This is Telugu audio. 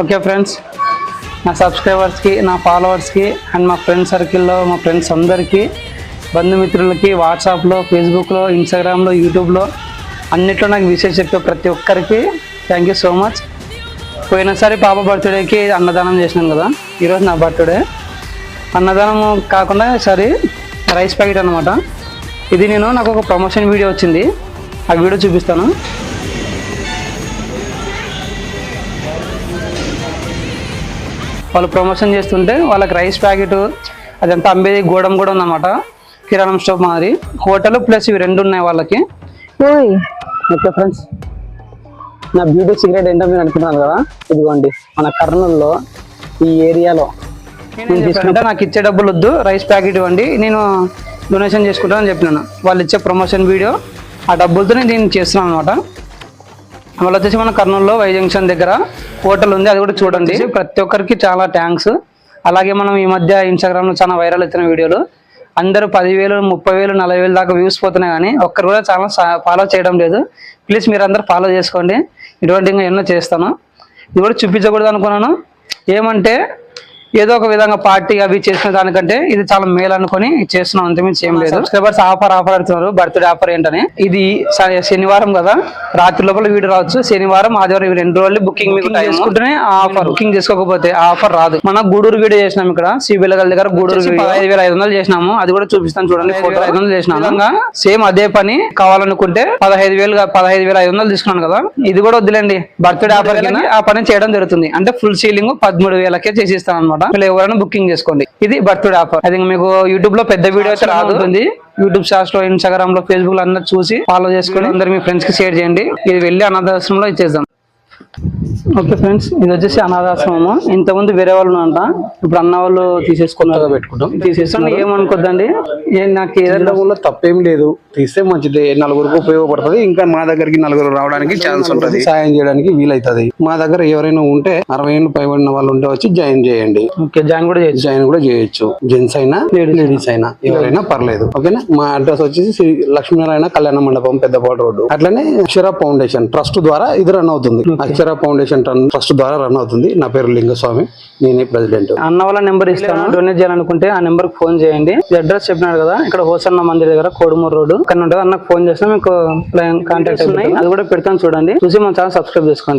ఓకే ఫ్రెండ్స్ నా సబ్స్క్రైబర్స్కి నా ఫాలోవర్స్కి అండ్ మా ఫ్రెండ్స్ సర్కిల్లో మా ఫ్రెండ్స్ అందరికీ బంధుమిత్రులకి వాట్సాప్లో ఫేస్బుక్లో ఇన్స్టాగ్రామ్లో యూట్యూబ్లో అన్నిట్లో నాకు విషయం చెప్పే ప్రతి ఒక్కరికి థ్యాంక్ యూ సో మచ్ పోయినసారి పాప బర్త్డేకి అన్నదానం చేసినాను కదా. ఈరోజు నా బర్త్డే. అన్నదానం కాకుండా సరే రైస్ ప్యాకెట్ అనమాట ఇది నేను నాకు ఒక ప్రమోషన్ వీడియో వచ్చింది. ఆ వీడియో చూపిస్తాను. వాళ్ళు ప్రమోషన్ చేస్తుంటే వాళ్ళకి రైస్ ప్యాకెట్ అదంతా అంబేది గోడం కూడా ఉందన్నమాట. కిరాణం స్టోర్ మాదిరి హోటల్ ప్లస్ ఇవి రెండు ఉన్నాయి వాళ్ళకి. ఓకే ఫ్రెండ్స్ నా బ్యూటీ సీక్రెట్ ఏంటో మీరు అనుకుంటున్నారు కదా? ఇదిగోండి మన కర్నూలులో ఈ ఏరియాలో. నేను తీసుకుంటే నాకు ఇచ్చే డబ్బులు వద్దు రైస్ ప్యాకెట్ ఇవ్వండి. నేను డొనేషన్ చేసుకుంటానని చెప్పినాను. వాళ్ళు ఇచ్చే ప్రమోషన్ వీడియో ఆ డబ్బులతో నేను చేస్తున్నాను అనమాట మళ్ళీ వచ్చేసి మన కర్నూలులో వై జంక్షన్ దగ్గర హోటల్ ఉంది అది కూడా చూడండి. ప్రతి ఒక్కరికి చాలా థ్యాంక్స్ అలాగే మనం ఈ మధ్య ఇన్స్టాగ్రామ్లో చాలా వైరల్ అవుతున్న వీడియోలు. అందరూ పదివేలు ముప్పై వేలు నలభై వేలు దాకా వ్యూస్ పోతున్నాయి కానీ ఒక్కరు కూడా చాలా ఫాలో చేయడం లేదు. ప్లీజ్ మీరు అందరు ఫాలో చేసుకోండి. ఇటువంటి ఇంకా ఎన్నో చేస్తాను. ఇది కూడా చూపించకూడదు అనుకున్నాను. ఏమంటే ఏదో ఒక విధంగా పార్టీ అవి చేసిన దానికంటే ఇది చాలా మేలు అనుకొని చేస్తున్నాం. అంతమించి ఏం లేదు. సబ్స్క్రైబర్స్ ఆఫర్ ఆఫర్ అడుగుతున్నారు బర్త్డే ఆఫర్ ఏంటని. ఇది శనివారం కదా. రాత్రి లోపల వీడియో రావచ్చు. శనివారం ఆదివారం ఇవి రెండు రోజులు బుకింగ్ మీకు చేసుకుంటేనే ఆ ఆఫర్. బుకింగ్ చేసుకోకపోతే ఆ ఆఫర్ రాదు. మన గూడూరు వీడియో చేసినాం ఇక్కడ. సిబిఎల్ దగ్గర గూడూరు ఐదు వేల ఐదు వందలు చేసినాము. అది కూడా చూపిస్తాను చూడండి. ఫోటో ఐదు వందలు చేసినాము. సేమ్ అదే పని కావాలనుకుంటే పదహైదు వేలు పదహైదు వేల ఐదు వందలు తీసుకున్నాను కదా. ఇది కూడా వద్దులేండి. బర్త్డే ఆఫర్ కింద ఆ పని చేయడం జరుగుతుంది. అంటే ఫుల్ సీలింగ్ పదమూడు వేలకే చేసిస్తాను అనమాట మీరు ఎవరైనా బుకింగ్ చేసుకోండి. ఇది బర్త్డే ఆఫర్ అది మీకు యూట్యూబ్లో పెద్ద వీడియో అయితే రాదు. యూట్యూబ్ షార్ట్స్లో ఇన్స్టాగ్రామ్లో ఫేస్బుక్లో అందరు చూసి ఫాలో చేసుకుని అందరు మీ ఫ్రెండ్స్కి షేర్ చేయండి. ఇది వెళ్ళి అనాథాశ్రమంలో ఇచ్చేద్దాం. ఓకే ఫ్రెండ్స్ ఇది వచ్చేసి అనాథాశ్రమము? ఇంతకుముందు వేరే వాళ్ళు అంట ఇప్పుడు అన్న వాళ్ళు తీసేసుకున్నారు. పెట్టుకుంటాం. తీసేస్తాను ఏమనుకోద్దండి? నాకు ఏదైనా ఊళ్ళో తప్పేం లేదు. తీస్తే మంచిది. నలుగురికి ఉపయోగపడుతుంది. ఇంకా మా దగ్గరికి నలుగురు రావడానికి ఛాన్స్ ఉంటుంది. సాయం చేయడానికి వీలైతది. మా దగ్గర ఎవరైనా ఉంటే అరవై ఏళ్ళు పైబడిన వాళ్ళు ఉంటే వచ్చి జాయిన్ చేయండి. ఓకే జాయిన్ కూడా చేయొచ్చు. జాయిన్ కూడా చేయొచ్చు. జెంట్స్ అయినా లేడీస్ అయినా. ఎవరైనా పర్లేదు. ఓకేనా? మా అడ్రస్ వచ్చేసి శ్రీ లక్ష్మీనారాయణ కళ్యాణ మండపం పెద్దపాట రోడ్డు. అట్లనే అక్షర ఫౌండేషన్ ట్రస్ట్ ద్వారా ఇది రన్ అవుతుంది. అక్షర ఫౌండేషన్ ట్రస్ట్ ద్వారా రన్ అవుతుంది. నా పేరు లింగస్వామి నేనే ప్రెసిడెంట్ అన్న వాళ్ళ నెంబర్ ఇస్తాను డొనేట్ చేయాలనుకుంటే ఆ నెంబర్కి ఫోన్ చేయండి. అడ్రస్ చెప్పినాడు కదా ఇక్కడ హోసన్న మందిర్ దగ్గర కోడుమూరు రోడ్ ఇక్కడ ఉంటుంది అన్నకు ఫోన్ చేస్తే మీకు కాంటాక్ట్ ఉన్నాయి అది కూడా పెడతాను చూడండి. చూసి మన ఛానల్ సబ్స్క్రైబ్ చేసుకోండి.